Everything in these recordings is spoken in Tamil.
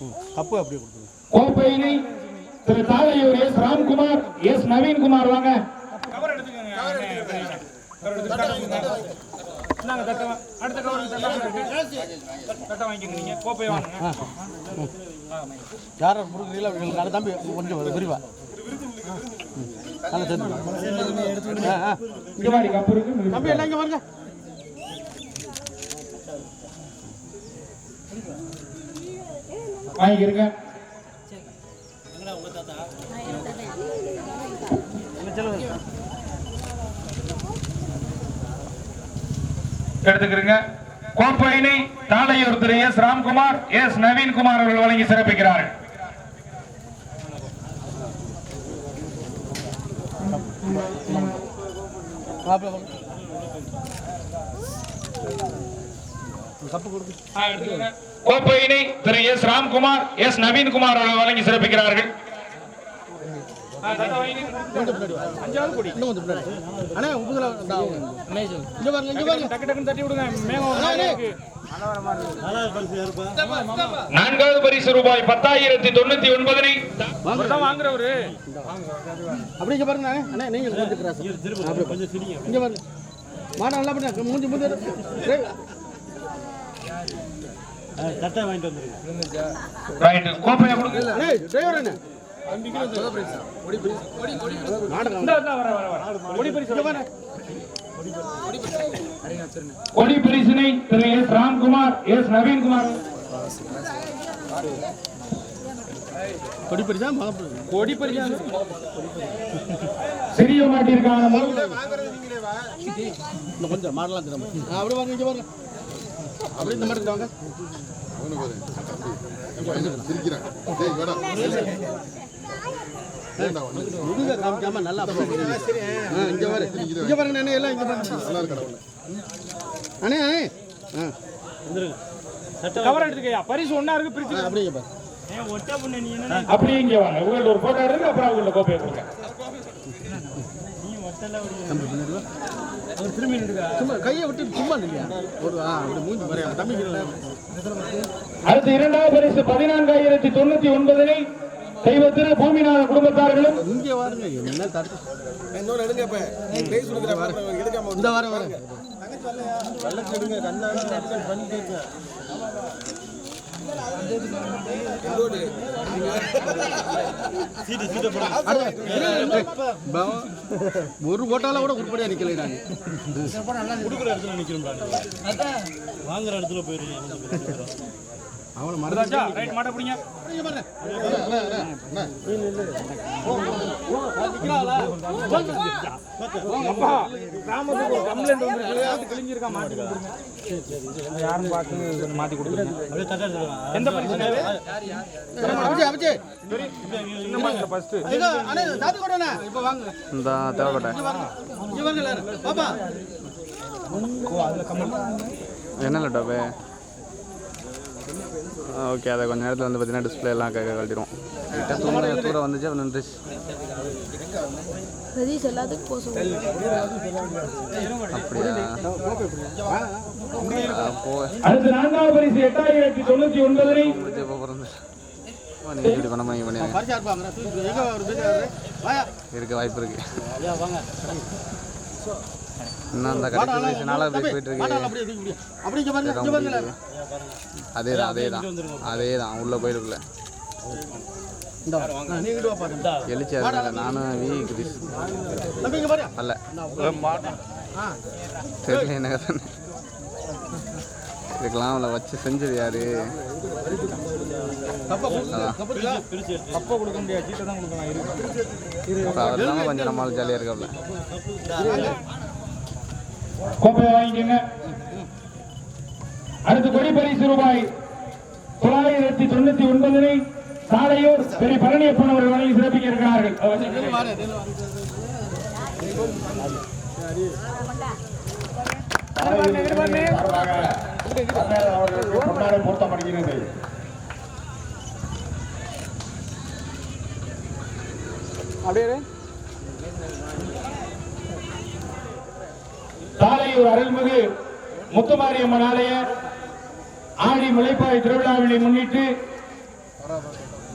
கப்பு அப்படியே கொடுத்துருங்க. கோப்பையினை திரு தாளையூர் எஸ் ராம்குமார் எஸ் நவீன்குமார் வாங்க. தட்டை வா- அடுத்த கவர் நீங்க கோப்பை வாங்க. யாரை கொடுக்குறீங்களோ அவங்களுக்கு அதை தம்பி கொஞ்சம் விரிவா. தம்பி எல்லாம் இங்கே வருங்க வாங்கிக்கிறங்க. எடுத்துக்கிறங்க. கோப்பையினை தாளையூர் திரு எஸ். ராம்குமார் எஸ். நவீன்குமார் அவர்கள் வழங்கி சிறப்பிக்கிறார்கள் மாப்பிள்ள வாங்க. கோப்பையினை திரு எஸ் ராம்குமார் எஸ் நவீன்குமார் அவர்கள் வழங்கி சிறப்பிக்கிறார்கள். அஞ்சாவது கொஞ்சம் டக்கு டக்குன்னு தட்டி விடுங்க நான்காவது பரிசு ரூபாய் பத்தாயிரத்தி தொண்ணூத்தி ஒன்பதனை வாங்க வாங்குறவரு அப்படி இங்கே பாருங்க அண்ணா நீங்க கொஞ்சம் பாருங்க. மாடா நல்லா பண்ண மூஞ்சி மூஞ்சி. டேய். ரைட் கோப்பையை கொடுங்க அண்ணே டிரைவர் வர கொடி பரிசு. இங்கே பாருங்க கொடி பரிசினை திரு எஸ் ராம்குமார் எஸ் நவீன்குமார் கொடி மாப்பிள்ள கொடி பரிசு? சிறிய மாட்டிற்கான கொஞ்சம் மாடலாம் அப்படியே வாங்க இங்கே பாருங்க. அப்படியே இந்த மாதிரி வாங்க சிரிக்கிறேன் டேய் வேடா முதுக காமிக்காம நல்லா இங்கே பாருங்க இங்கே பாருங்க அண்ணே எல்லாம் இங்கே பாருங்க. நல்லா இருக்கடா அண்ணே அண்ணே. ஆ. கவர் எடுத்துக்கயா பரிசு ஒண்ணா இருக்கு பிரிச்சு பாருங்க அப்படியே இங்க வாங்க. உங்கள்ட்ட ஒரு போட்டோ எடுங்க அப்புறம் உங்கள்ட்ட கோப்பையை கொடுங்க சும்மா கையை விட்டு சும்மா இல்லையா ஒரு மூஞ்சி பாரு தம்பி. அடுத்து இரண்டாவது பரிசு பதினான்காயிரத்தி தொண்ணூத்தி ஒன்பதனை தெய்வத்திரு பூமிநாத குடும்பத்தார்களும். இங்கே வாருங்க என்ன தட்டு? இன்னொரு எடுங்க இப்ப. பேசி கொடுக்குறேன் எடுக்காம இந்த வாரம் வரேன் எடுங்க கண்ணா பண்ணிட்டு ஒரு போட்டால கூட உருப்படியா நிக்கல மறந்து ரைட் மாட்ட பிடிங்க. அப்பா கிராமத்துக்கு ஒரு கம்ப்ளைண்ட் கிழிஞ்சிருக்கா மாட்டி கொடுத்துருங்க. யாரும் பார்த்து கொடுத்துருங்க. எந்த பரிசு அபிஜய் அபிஜய் இந்த என்ன லேப்டாப்பு ஓகே அதை கொஞ்சம் நேரத்தில் வந்து பார்த்தீங்கன்னா டிஸ்பிளே எல்லாம் க கழட்டிடும் கிட்ட தூர தூர வந்துச்சு அப்புறம் நின்றுச்சு சதீஷ் எல்லாத்துக்கும் போக சொல்லுங்க அப்படியா? அப்போ அடுத்து நான்காவது பரிசு எட்டாயிரத்தி தொண்ணூத்தி ஒன்பதனை முடிச்சு இப்போ பிறந்து. நீங்கள் இப்படி பண்ண பண்ணி இருக்க வாய்ப்பு இருக்கு. ஐயா வாங்க இன்னும் அந்த முடியும் அப்படி இங்க பாருங்க இங்க பாருங்க எல்லாரும். அதே தான் அதே தான் அதே தான் உள்ளே போயிருக்குல்ல எழுச்சி நானும் வி பாரு அல்ல. தெரியல என்ன கதைன்னு. இதுக்கெல்லாம் அவளை வச்சு செஞ்சது யாரு? தான் கொஞ்சம் நம்மளால் ஜாலியாக இருக்காப்ல கோப்பையை வாங்கிக்கோங்க. அடுத்து கொடி பரிசு ரூபாய் தொள்ளாயிரத்தி தொண்ணூத்தி ஒன்பதனை சாலையூர் பெரிய பழனியப்பன் அவர்கள் வழங்கி சிறப்பிக்க இருக்கிறார்கள். பொருத்தப்படுகிறது அப்படியே சாலையூர் அருள்மிகு முத்துமாரியம்மன் ஆலய ஆடி முளைப்பாய் திருவிழாவினை முன்னிட்டு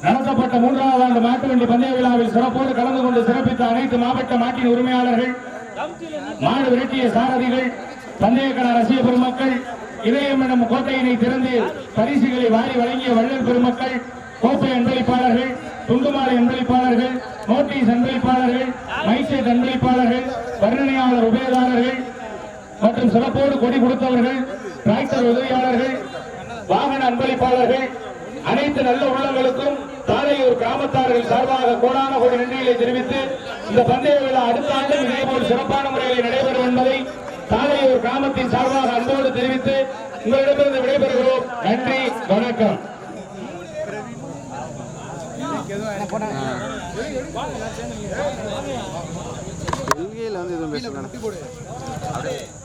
நடத்தப்பட்ட மூன்றாவது ஆண்டு மாட்டு வண்டி பந்தய விழாவில் சிறப்போடு கலந்து கொண்டு சிறப்பித்த அனைத்து மாவட்ட மாட்டின் உரிமையாளர்கள் மாடு விரட்டிய சாரதிகள் பந்தயக்கல ரசிக பெருமக்கள் இதயம் எனும் கோட்டையினை திறந்து பரிசுகளை வாரி வழங்கிய வள்ளல் பெருமக்கள் கோப்பை அன்பளிப்பாளர்கள் துண்டுமாலை அன்பளிப்பாளர்கள் நோட்டீஸ் அன்பளிப்பாளர்கள் மைசேட் அன்பளிப்பாளர்கள் வர்ணனையாளர் உபயதாரர்கள் மற்றும் சிறப்போடு கொடி கொடுத்தவர்கள் டிராக்டர் உதவியாளர்கள் வாகன அன்பளிப்பாளர்கள் அனைத்து நல்ல உள்ளங்களுக்கும் தாரையூர் கிராமத்தார்கள் சார்பாக கோடான கோடி நன்றிகளை தெரிவித்து இந்த பந்தய விழா அடுத்த ஆண்டு இதேபோல் சிறப்பான முறையில் நடைபெறும் என்பதை தாரையூர் கிராமத்தின் சார்பாக அன்போடு தெரிவித்து உங்களிடமிருந்து விடைபெறுகிறோம். நன்றி வணக்கம். வந்து எதுவும் பேசுங்க